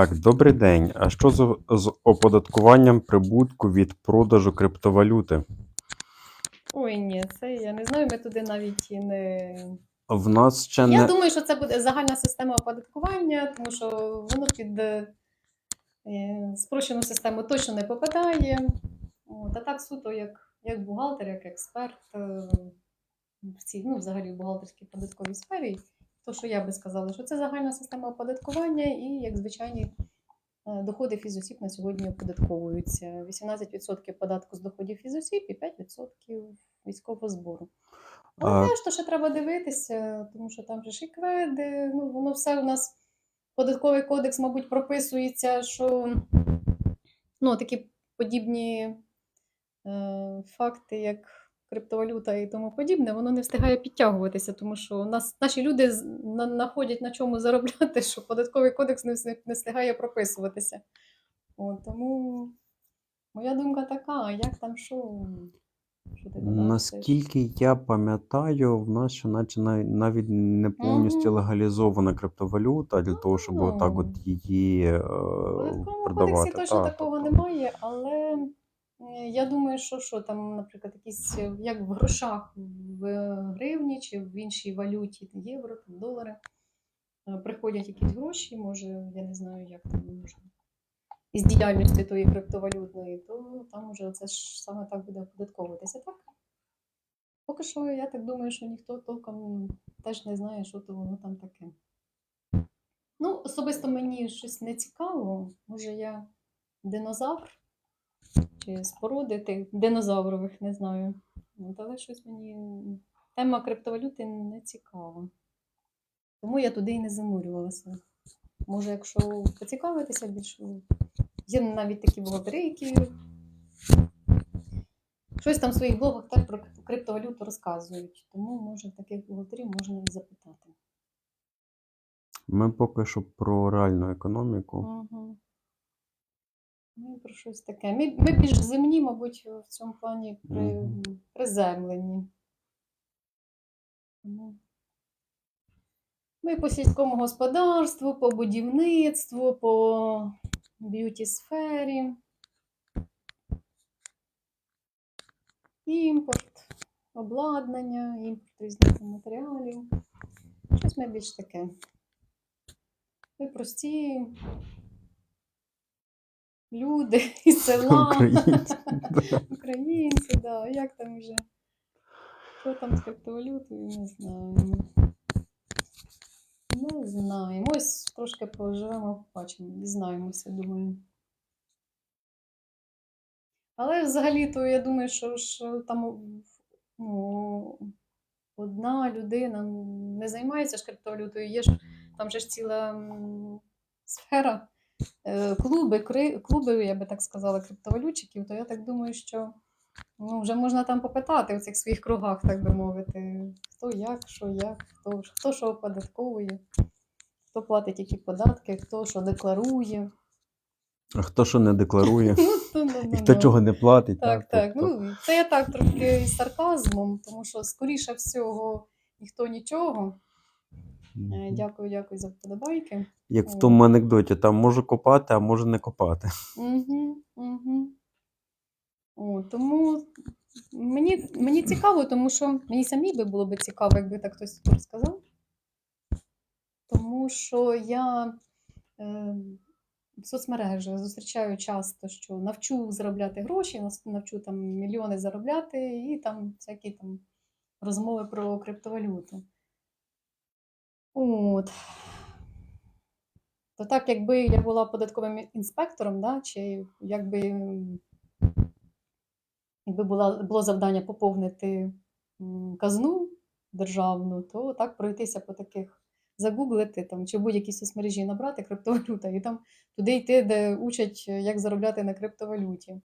Так, добрий день. А що з, з оподаткуванням прибутку від продажу криптовалюти? Ой, ні, це я не знаю, ми туди навіть і не. В нас ще Я не думаю, що це буде загальна система оподаткування, тому що воно під е, спрощену систему точно не попадає. От, а так суто, як, як бухгалтер, як експерт е, в цій, ну, взагалі в бухгалтерській податковій сфері, то що я би сказала, що це загальна система оподаткування і як звичайні е, доходи фізосіб на сьогодні оподатковуються. 18% податку з доходів фізосіб і 5% військового збору. А- Але теж то ще треба дивитися, тому що там же ж і кведи, ну воно все у нас податковий кодекс, мабуть, прописується, що ну, такі подібні е, факти, як криптовалюта і тому подібне, воно не встигає підтягуватися, тому що у нас наші люди знаходять на чому заробляти, що податковий кодекс не, не встигає прописуватися. От, тому моя думка така, а як там що? що ти наскільки я пам'ятаю, в нас ще наче навіть не повністю легалізована криптовалюта для того, щоб отак от її е, В податковому кодексі точно такого немає, але я думаю, що, що там, наприклад, якісь е, як в грошах в гривні чи в іншій валюті, євро, там, долари, е, приходять якісь гроші, може, я не знаю, як там може. Із діяльності тої криптовалютної, то там уже це ж саме так буде оподатковуватися. Так? Поки що я так думаю, що ніхто толком теж не знає, що то воно там таке. Ну, особисто мені щось не цікаво. Може, я динозавр чи споруди тих динозаврових, не знаю. От, але щось мені тема криптовалюти не цікава. Тому я туди і не занурювалася. Може, якщо поцікавитися більше, є навіть такі блогери, які щось там в своїх блогах так про криптовалюту розказують. Тому, може, таких блогерів можна і запитати. Ми поки що про реальну економіку. Угу. Ну, про щось таке. Ми, ми більш земні, мабуть, в цьому плані при, приземлені. Ми по сільському господарству, по будівництву, по б'юті сфері. Імпорт, обладнання, імпорт різних матеріалів. Щось ми більш таке. Ми прості люди із села. Українці, Українці, да. Як там вже? Що там з криптовалютою, не знаємо. Не знаємо. Ось трошки поживемо, побачимо, дізнаємося, думаю. Але взагалі-то я думаю, що ж там ну, одна людина не займається ж криптовалютою. Є ж там же ж ціла сфера, е, клуби, кри- клуби, я би так сказала, криптовалютчиків, то я так думаю, що ну, вже можна там попитати у цих своїх кругах, так би мовити, хто як, що як, хто, хто що оподатковує, хто платить які податки, хто що декларує. А хто що не декларує, Ну, ну, ну, і хто ну. чого не платить. Так, так. тобто- Ну, це я так трохи із сарказмом, тому що, скоріше всього, ніхто нічого. Е. Дякую, дякую за вподобайки. Як в тому анекдоті, там може копати, а може не копати. Угу, угу. О, тому мені, мені цікаво, тому що мені самій би було би цікаво, якби так хтось розказав. Тому що я е, в соцмережах зустрічаю часто, що навчу заробляти гроші, навчу там мільйони заробляти, і там всякі там розмови про криптовалюту. От. То так, якби я була податковим інспектором, да, чи якби, якби була, було завдання поповнити казну державну, то так пройтися по таких, загуглити там, чи будь-якій соцмережі набрати криптовалюта, і там туди йти, де учать, як заробляти на криптовалюті.